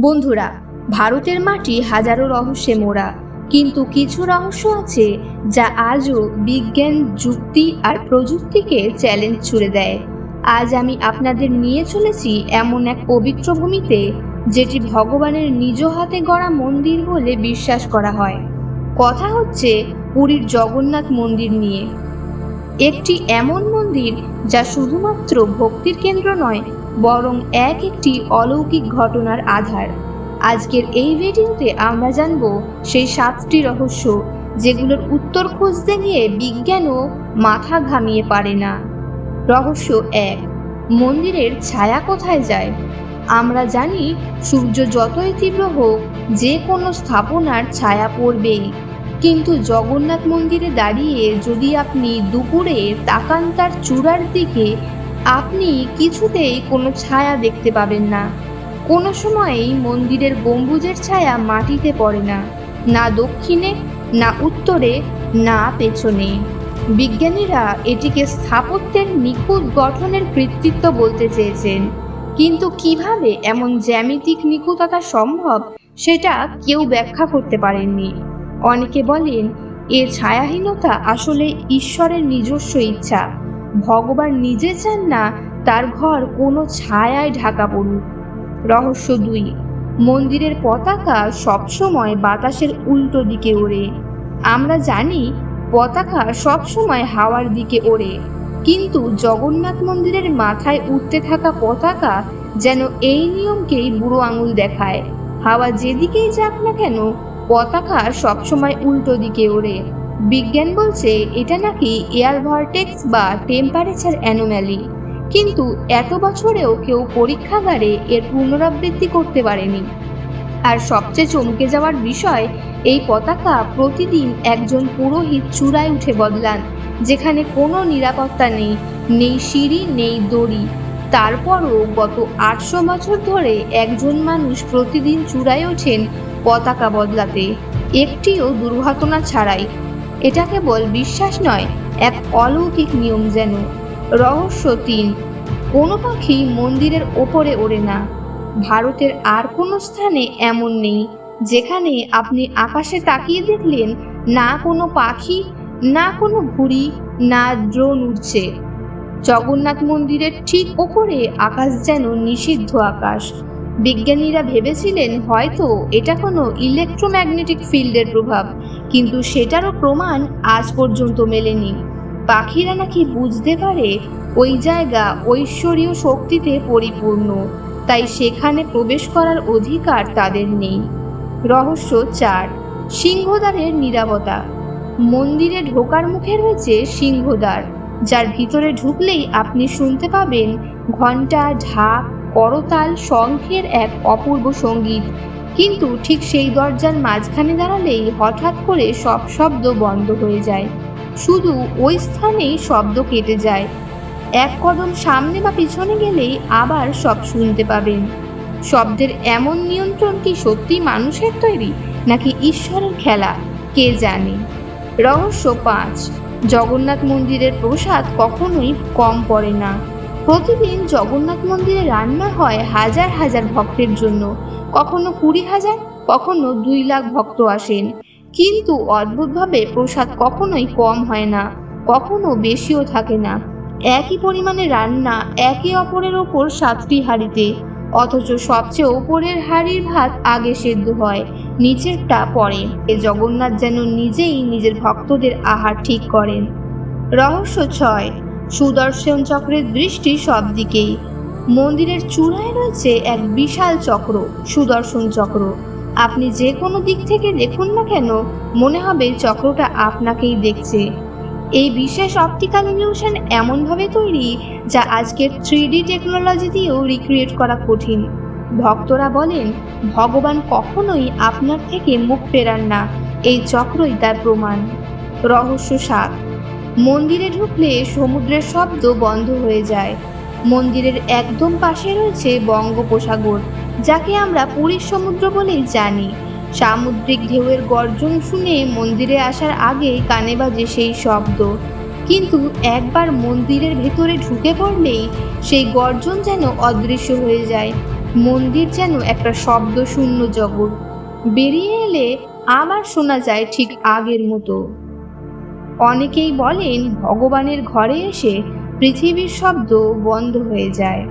বন্ধুরা, ভারতের মাটি হাজারো রহস্যে মোড়া, কিন্তু কিছু রহস্য আছে যা আজও বিজ্ঞান, যুক্তি আর প্রযুক্তিকে চ্যালেঞ্জ ছুড়ে দেয়। আজ আমি আপনাদের নিয়ে চলেছি এমন এক পবিত্র ভূমিতে, যেটি ভগবানের নিজ হাতে গড়া মন্দির বলে বিশ্বাস করা হয়। কথা হচ্ছে পুরীর জগন্নাথ মন্দির নিয়ে। একটি এমন মন্দির যা শুধুমাত্র ভক্তির কেন্দ্র নয় বরং এক একটি অলৌকিক ঘটনার আধার। আজকের এই ভিডিওতে আমরা জানব সেই সাতটি রহস্য যেগুলোর উত্তর খুঁজতে গিয়ে বিজ্ঞানও মাথা ঘামিয়ে পারে না। রহস্য এক, মন্দিরের ছায়া কোথায় যায়? আমরা জানি সূর্য যতই তীব্র হোক, যে কোনো স্থাপনার ছায়া পড়বেই। কিন্তু জগন্নাথ মন্দিরে দাঁড়িয়ে যদি আপনি দুপুরে তাকান তার চূড়ার দিকে আপনি কিছুতেই কোনো ছায়া দেখতে পাবেন না। কোনো সময়েই মন্দিরের গম্বুজের ছায়া মাটিতে পড়ে না না দক্ষিণে, না উত্তরে, না পেছনে। বিজ্ঞানীরা এটিকে স্থাপত্যের নিখুঁত গঠনের কৃতিত্ব বলতে চেয়েছেন। কিন্তু কীভাবে এমন জ্যামিতিক নিখুঁততা সম্ভব সেটা কেউ ব্যাখ্যা করতে পারেননি। অনেকে বলেন, এ ছায়াহীনতা আসলে ঈশ্বরের নিজস্ব ইচ্ছা। ভগবান নিজে চান না, তার ঘর কোনো ছায়ায় ঢাকা পড়ুক। রহস্য দুই, মন্দিরের পতাকা সবসময় বাতাসের উল্টো দিকে ওড়ে। আমরা জানি, পতাকা সবসময় হাওয়ার দিকে ওড়ে, কিন্তু জগন্নাথ মন্দিরের মাথায় উঠতে থাকা পতাকা যেন এই নিয়মকেই বুড়ো আঙুল দেখায়। হাওয়া যেদিকেই যাক না কেন, পতাকা সবসময় উল্টো দিকে ওড়ে। বিজ্ঞান বলছে এটা নাকি এয়ার ভরটেক্স বা টেম্পারেচার অ্যানোম্যালি। কিন্তু এত বছরেও কেউ পরীক্ষাগারে এর পুনরাবৃত্তি করতে পারেনি। আর সবচেয়ে চমকে যাওয়ার বিষয়, এই পতাকা প্রতিদিন একজন পুরোহিত চূড়ায় উঠে বদলান, যেখানে কোনো নিরাপত্তা নেই নেই সিঁড়ি, নেই দড়ি। তারপরও গত আটশো বছর ধরে একজন মানুষ প্রতিদিন চূড়ায় ওঠেন পতাকা বদলাতে। একটিও দুর্ঘটনা ছাড়াই এটা কেবল বিশ্বাস নয়, এক অলৌকিক নিয়ম যেন। রহস্য তিন, কোনো পাখি মন্দিরের ওপরে ওড়ে না। ভারতের আর কোনো স্থানে এমন নেই, যেখানে আপনি আকাশে তাকিয়ে দেখলেন না কোনো পাখি, না কোনো ঘুড়ি, না ড্রোন উঠছে জগন্নাথ মন্দিরের ঠিক ওপরে আকাশ যেন নিষিদ্ধ আকাশ। বিজ্ঞানীরা ভেবেছিলেন হয়তো এটা কোনো ইলেকট্রোম্যাগনেটিক ফিল্ডের প্রভাব, কিন্তু সেটারও প্রমাণ আজ পর্যন্ত মেলেনি। পাখিরা নাকি বুঝতে পারে ওই জায়গা ঐশ্বরীয় শক্তিতে পরিপূর্ণ, তাই সেখানে প্রবেশ করার অধিকার তাদের নেই। রহস্য চার, সিংহদ্বারের নিরাপত্তা। মন্দিরে ঢোকার মুখে রয়েছে সিংহদ্বার, যার ভিতরে ঢুকলেই আপনি শুনতে পাবেন ঘণ্টা ঢাক করতাল শঙ্খের এক অপূর্ব সংগীত। কিন্তু ঠিক সেই দরজার মাঝখানে দাঁড়ালেই হঠাৎ করে সব শব্দ বন্ধ হয়ে যায়। শুধু ওই স্থানেই শব্দ কেটে যায়। এক কদম সামনে বা পিছনে গেলেই আবার সব শুনতে পাবেন। শব্দের এমন নিয়ন্ত্রণ কি সত্যি মানুষের তৈরি, নাকি ঈশ্বরের খেলা, কে জানে? রহস্য পাঁচ, জগন্নাথ মন্দিরের প্রসাদ কখনোই কম পড়ে না। প্রতিদিন জগন্নাথ মন্দিরে রান্না হয় হাজার হাজার ভক্তের জন্য। কখনো কুড়ি হাজার, কখনো দুই লাখ ভক্ত আসেন। কিন্তু অদ্ভুতভাবে প্রসাদ কখনোই কম হয় না, কখনো বেশিও থাকে না। একই পরিমাণে রান্না একে অপরের ওপর সাতটি হাঁড়িতে, অথচ সবচেয়ে ওপরের হাঁড়ির ভাত আগে সেদ্ধ হয়, নিচেরটা পরে এ জগন্নাথ যেন নিজেই নিজের ভক্তদের আহার ঠিক করেন। রহস্য ছয়। সুদর্শন চক্রের দৃষ্টি সব দিকেই। মন্দিরের চূড়ায় রয়েছে এক বিশাল চক্র, সুদর্শন চক্র। আপনি যে কোনো দিক থেকে দেখুন না কেন, মনে হবে চক্রটা আপনাকেই দেখছে। এই বিশেষ অপটিক্যাল ইলিউশন এমনভাবে তৈরি যা আজকের থ্রি ডি টেকনোলজি দিয়েও রিক্রিয়েট করা কঠিন। ভক্তরা বলেন, ভগবান কখনোই আপনার থেকে মুখ ফেরান না, এই চক্রই তার প্রমাণ। রহস্য সাত। মন্দিরে ঢুকলে সমুদ্রের শব্দ বন্ধ হয়ে যায়। মন্দিরের একদম পাশে রয়েছে বঙ্গোপসাগর, যাকে আমরা পুরীর সমুদ্র বলেই জানি। সামুদ্রিক ঢেউয়ের গর্জন শুনে মন্দিরে আসার আগে কানে বাজে সেই শব্দ। কিন্তু একবার মন্দিরের ভেতরে ঢুকে পড়লেই সেই গর্জন যেন অদৃশ্য হয়ে যায়। মন্দির যেন একটা শব্দ শূন্য জগৎ। বেরিয়ে এলে আবার শোনা যায় ঠিক আগের মতো। অনেকেই বলেন ভগবানের ঘরে এসে পৃথিবীর শব্দ বন্ধ হয়ে যায়।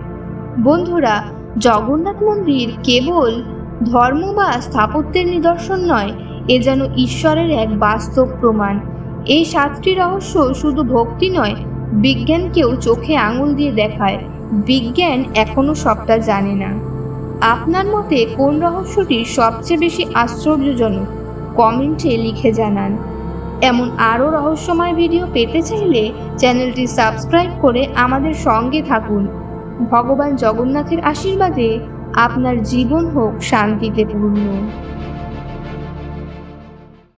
বন্ধুরা, জগন্নাথ মন্দির কেবল ধর্ম বা স্থাপত্যের নিদর্শন নয়, এ যেন ঈশ্বরের এক বাস্তব প্রমাণ। এই সাতটি রহস্য শুধু ভক্তি নয়, বিজ্ঞানকেও চোখে আঙুল দিয়ে দেখায়। বিজ্ঞান এখনও সবটা জানে না। আপনার মতে কোন রহস্যটি সবচেয়ে বেশি আশ্চর্যজনক? কমেন্টে লিখে জানান। এমন আরও রহস্যময় ভিডিও পেতে চাইলে চ্যানেলটি সাবস্ক্রাইব করে আমাদের সঙ্গে থাকুন। ভগবান জগন্নাথের আশীর্বাদে আপনার জীবন হোক শান্তিতে পূর্ণ।